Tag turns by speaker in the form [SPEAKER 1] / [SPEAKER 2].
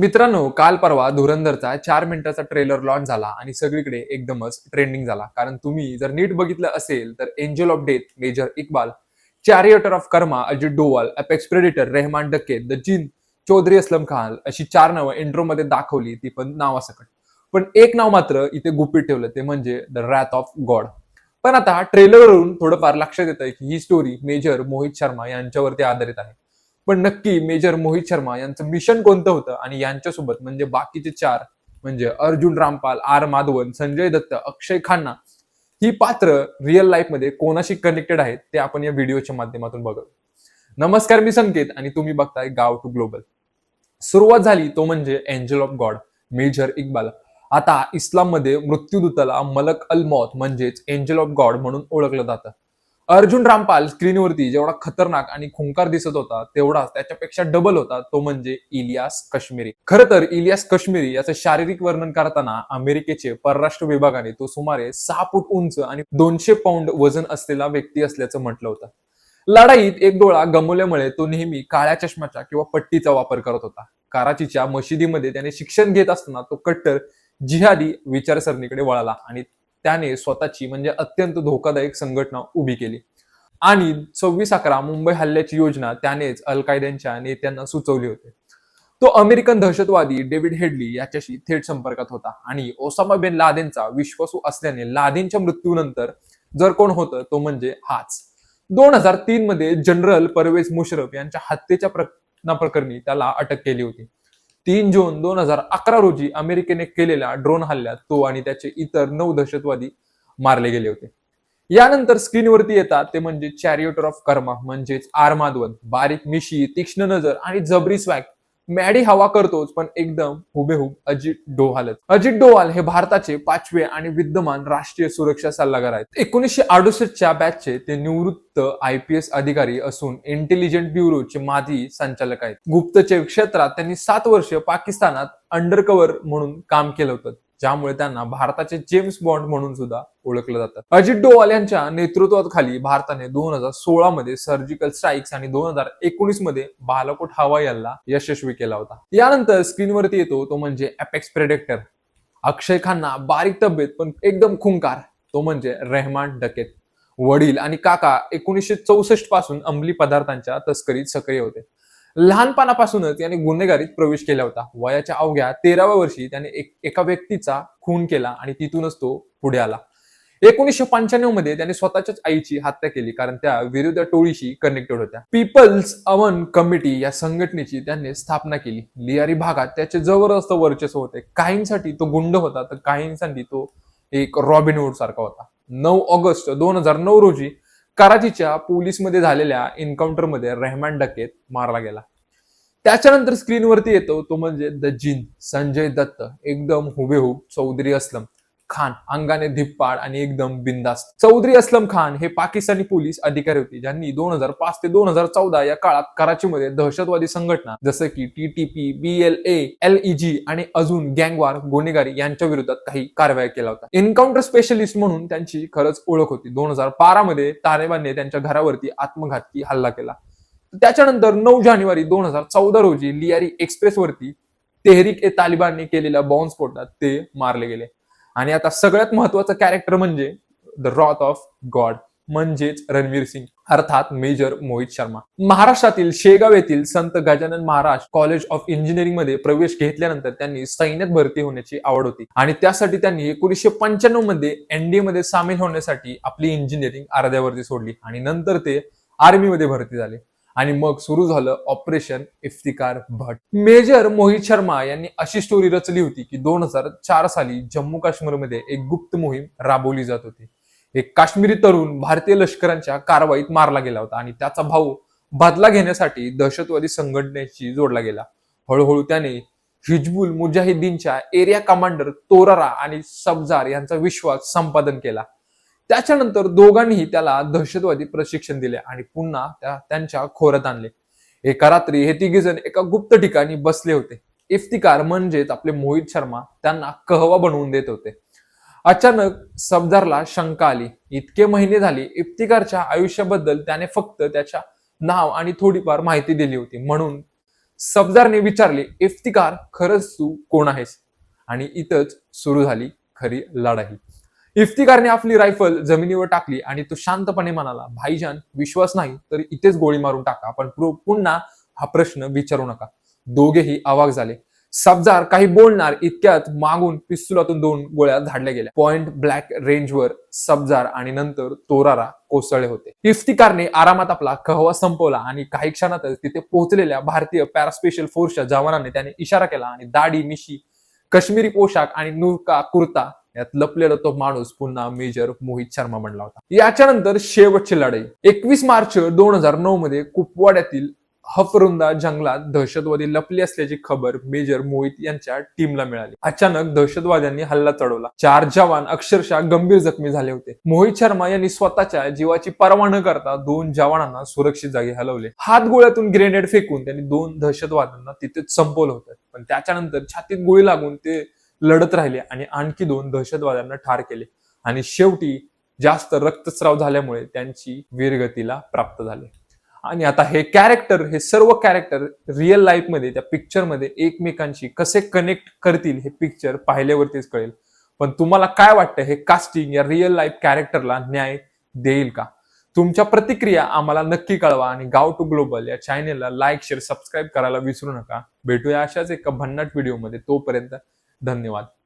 [SPEAKER 1] मित्रांनो काल परवा धुरंधरचा चार मिनिटाचा ट्रेलर लॉन्च झाला आणि सगळीकडे एकदमच ट्रेंडिंग झाला. कारण तुम्ही जर नीट बघितलं असेल तर angel of death Major Iqbal charioteer of Karma Ajit Doval apex predator Rehman Dakke the jinn Chaudhary Aslam Khan अशी चार नावं इंट्रोमध्ये दाखवली ती पण नावासकट. पण एक नाव मात्र इथे गुपित ठेवलं ते म्हणजे द रॅथ ऑफ गॉड पण आता ट्रेलरवरून थोडंफार लक्षात येतं की ही स्टोरी मेजर मोहित शर्मा यांच्यावरती आधारित आहे. पण नक्की मेजर मोहित शर्मा यांचं मिशन कोणतं होतं? आणि यांच्यासोबत म्हणजे बाकीचे चार म्हणजे अर्जुन रामपाल आर माधवन संजय दत्त अक्षय खन्ना ही पात्र रिअल लाईफमध्ये कोणाशी कनेक्टेड आहेत ते आपण या व्हिडिओच्या माध्यमातून बघत नमस्कार मी संकेत आणि तुम्ही बघताय गाव टू ग्लोबल. सुरुवात झाली तो म्हणजे angel of God Major Iqbal. आता इस्लाममध्ये मृत्यूदूताला मलक अल मौत म्हणजेच एंजल ऑफ गॉड म्हणून ओळखलं जातं. अर्जुन रामपाल स्क्रीनवरती जेवढा खतरनाक आणि खुंकार दिसत होता तेवढा त्याच्यापेक्षा डबल होता तो म्हणजे इलियास काश्मीरी. खरं तर इलियास काश्मीरी याचं शारीरिक वर्णन करताना अमेरिकेचे परराष्ट्र विभागाने तो सुमारे सहा फूट उंच आणि दोनशे पाऊंड वजन असलेला व्यक्ती असल्याचं म्हटलं होतं. लढाईत एक डोळा गमवल्यामुळे तो नेहमी काळ्या चष्म्याचा किंवा पट्टीचा वापर करत होता. कराचीच्या मशिदीमध्ये त्याने शिक्षण घेत असताना तो कट्टर जिहादी विचारसरणीकडे वळाला आणि त्याने स्वतःची म्हणजे अत्यंत धोकादायक संघटना उभी केली. आणि सव्वीस अकरा मुंबई हल्ल्याची योजना त्यानेच अल कायद्यांच्या नेत्यांना सुचवली होती. तो अमेरिकन दहशतवादी डेव्हिड हेडली याच्याशी थेट संपर्कात होता आणि ओसामा बिन लादेनचा विश्वासू असल्याने लादेनच्या मृत्यूनंतर जर कोण होतं तो म्हणजे हाच. दोन हजार तीन मध्ये जनरल परवेज मुशरफ यांच्या हत्येच्या प्रकरणी त्याला अटक केली होती. तीन जून दोन हजार अकरा रोजी अमेरिकेने केलेल्या ड्रोन हल्ल्यात तो आणि त्याचे इतर नऊ दहशतवादी मारले गेले होते. यानंतर स्क्रीनवरती येतात ते म्हणजे चॅरिएटर ऑफ कर्मा म्हणजेच आरमादवन बारीक मिशी तीक्ष्ण नजर आणि जबरी स्वॅग मॅडी हवा करतोच पण एकदम हुबेहूब अजित डोवालच अजित डोवाल हे भारताचे पाचवे आणि विद्यमान राष्ट्रीय सुरक्षा सल्लागार आहेत. एकोणीसशे अडुसष्टच्या बॅचचे ते निवृत्त आय पी एस अधिकारी असून इंटेलिजंट ब्युरोचे माजी संचालक आहेत. गुप्तचर क्षेत्रात त्यांनी सात वर्ष पाकिस्तानात अंडरकव्हर म्हणून काम केलं होतं. ज्यामुळे त्यांना भारताचे जेम्स बॉन्ड म्हणून सुद्धा ओळखलं जातं. अजित डोवाल यांच्या नेतृत्वाखाली भारताने दोन हजार सोळा मध्ये सर्जिकल स्ट्राईक्स आणि दोन हजार एकोणीसमध्ये बालाकोट हवाई हल्ला यशस्वी केला होता. यानंतर स्क्रीनवरती येतो तो म्हणजे अपेक्स प्रेडेक्टर अक्षय खान्ना बारीक तब्येत पण एकदम खुंकार. तो म्हणजे रेहमान डकेत वडील आणि काका एकोणीसशे चौसष्टपासून अंमली पदार्थांच्या तस्करीत सक्रिय होते. लहानपणापासूनच याने गुन्हेगारीत प्रवेश केला होता. वयाच्या अवघ्या तेराव्या वर्षी त्याने एक, एका व्यक्तीचा खून केला आणि तिथूनच तो पुढे आला. एकोणीसशे पंच्याण्णवमध्ये त्याने स्वतःच्याच आईची हत्या केली कारण त्या विरुद्ध टोळीशी कनेक्टेड होत्या. पीपल्स अवन कमिटी या संघटनेची त्यांनी स्थापना केली. लियारी भागात त्याचे जबरदस्त वर्चस्व होते. काहींसाठी तो गुंड होता तर काहींसाठी तो एक रॉबिनहूड सारखा होता. नऊ ऑगस्ट दोन हजार नऊ रोजी कराचीच्या पोलीसमध्ये झालेल्या एन्काउंटरमध्ये रेहमान डकेत मारला गेला. त्याच्यानंतर स्क्रीनवरती येतो तो म्हणजे द जिन संजय दत्त एकदम हुबेहूब चौधरी असलम. खान अंगाने धिप्पाड आणि एकदम बिंदास्त चौधरी असलम खान हे पाकिस्तानी पोलीस अधिकारी होते ज्यांनी दोन हजार पाच ते दोन हजार चौदा या काळात कराचीमध्ये दहशतवादी संघटना जसं की टीटीपी बीएलए जी आणि अजून गँगवार गुन्हेगारी यांच्या विरोधात काही कारवाया केला होता एन्काउंटर स्पेशलिस्ट म्हणून त्यांची खरंच ओळख होती. दोन हजार बारा मध्ये तालिबानने त्यांच्या घरावरती आत्मघातकी हल्ला केला. त्याच्यानंतर नऊ जानेवारी दोन हजार चौदा रोजी लियारी एक्सप्रेसवरती तेहरीक ए तालिबानने केलेल्या बॉम्बस्फोटात ते मारले गेले. आणि आता सगळ्यात महत्वाचं कॅरेक्टर म्हणजे द रॉथ ऑफ गॉड म्हणजेच रणवीर सिंग अर्थात मेजर मोहित शर्मा. महाराष्ट्रातील शेगाव येथील संत गजानन महाराज कॉलेज ऑफ इंजिनिअरिंगमध्ये प्रवेश घेतल्यानंतर त्यांनी सैन्यात भरती होण्याची आवड होती. आणि त्यासाठी त्यांनी एकोणीसशे पंच्याण्णवमध्ये एनडीए मध्ये सामील होण्यासाठी आपली इंजिनिअरिंग अर्ध्यावरती सोडली. आणि नंतर ते आर्मीमध्ये भरती झाले. आणि मग सुरू झालं ऑपरेशन इफ्तिकार भट. मेजर मोहित शर्मा यांनी अशी स्टोरी रचली होती की दोन हजार चार साली जम्मू काश्मीरमध्ये एक गुप्त मोहीम राबवली जात होती. एक काश्मीरी तरुण भारतीय लष्करांच्या कारवाईत मारला गेला होता आणि त्याचा भाऊ बदला घेण्यासाठी दहशतवादी संघटनेशी जोडला गेला. हळूहळू त्याने हिजबुल मुजाहिदीनच्या एरिया कमांडर तोरारा आणि सबजार यांचा विश्वास संपादन केला. त्याच्यानंतर दोघांनीही त्याला दहशतवादी प्रशिक्षण दिले आणि पुन्हा त्या त्यांच्या खोऱ्यात आणले. एका रात्री हे तिघीजण एका गुप्त ठिकाणी बसले होते. इफ्तिकार म्हणजेच आपले मोहित शर्मा त्यांना कहवा बनवून देत होते. अचानक सबदारला शंका आली. इतके महिने झाले इफ्तिकारच्या आयुष्याबद्दल त्याने फक्त त्याच्या नाव आणि थोडीफार माहिती दिली होती. म्हणून सबदारने विचारले इफ्तिकार खरंच तू कोण आहेस? आणि इथंच सुरू झाली खरी लढाई. इफ्तिकारने आपली रायफल जमिनीवर टाकली आणि तो शांतपणे म्हणाला भाईजान विश्वास नाही तर इथेच गोळी मारून टाका पण पुन्हा हा प्रश्न विचारू नका. दोघेही आवाक झाले. सब्जार काही बोलणार इतक्यात मागून पिस्तुलातून दोन गोळ्या झाडल्या गेल्या. पॉइंट ब्लॅक रेंजवर सब्जार आणि नंतर तोरारा कोसळले होते. इफ्तिकारने आरामात आपला कहवा संपवला आणि काही क्षणातच तिथे पोहोचलेल्या भारतीय पॅरास्पेशल फोर्सच्या जवानांनी त्याने इशारा केला आणि दाढी मिशी काश्मीरी पोशाख आणि नुरका कुर्ता यात लपलेला तो माणूस पुन्हा मेजर मोहित शर्मा बनला होता. याच्यानंतर शेवटची लढाई. एकवीस मार्च दोन हजार नऊ मध्ये कुपवाड्यातील हफरुंदा जंगलात दहशतवादी लपले असल्याची खबर मेजर मोहित यांच्या टीमला मिळाली. अचानक दहशतवाद्यांनी हल्ला चढवला. चार जवान अक्षरशः गंभीर जखमी झाले होते. मोहित शर्मा यांनी स्वतःच्या जीवाची पर्वा न करता दोन जवानांना सुरक्षित जागी हलवले. हात गोळ्यातून ग्रेनेड फेकून त्यांनी दोन दहशतवाद्यांना तिथेच संपवलं होतं. पण त्याच्यानंतर छातीत गोळी लागून ते लढत राहिले आणि आणखी दोन दहशतवाद्यांना ठार केले. आणि शेवटी जास्त रक्तस्राव झाल्यामुळे त्यांची वीरगतीला प्राप्त झाले. आणि आता हे कॅरेक्टर हे सर्व कॅरेक्टर रिअल लाईफमध्ये त्या पिक्चरमध्ये एकमेकांशी कसे कनेक्ट करतील हे पिक्चर पाहिल्यावरतीच कळेल. पण तुम्हाला काय वाटतं? हे कास्टिंग या रिअल लाईफ कॅरेक्टरला न्याय देईल का? तुमच्या प्रतिक्रिया आम्हाला नक्की कळवा आणि गाव टू ग्लोबल या चॅनेलला लाईक शेअर सबस्क्राईब करायला विसरू नका. भेटूया अशाच एका भन्नाट व्हिडिओमध्ये तोपर्यंत धन्यवाद.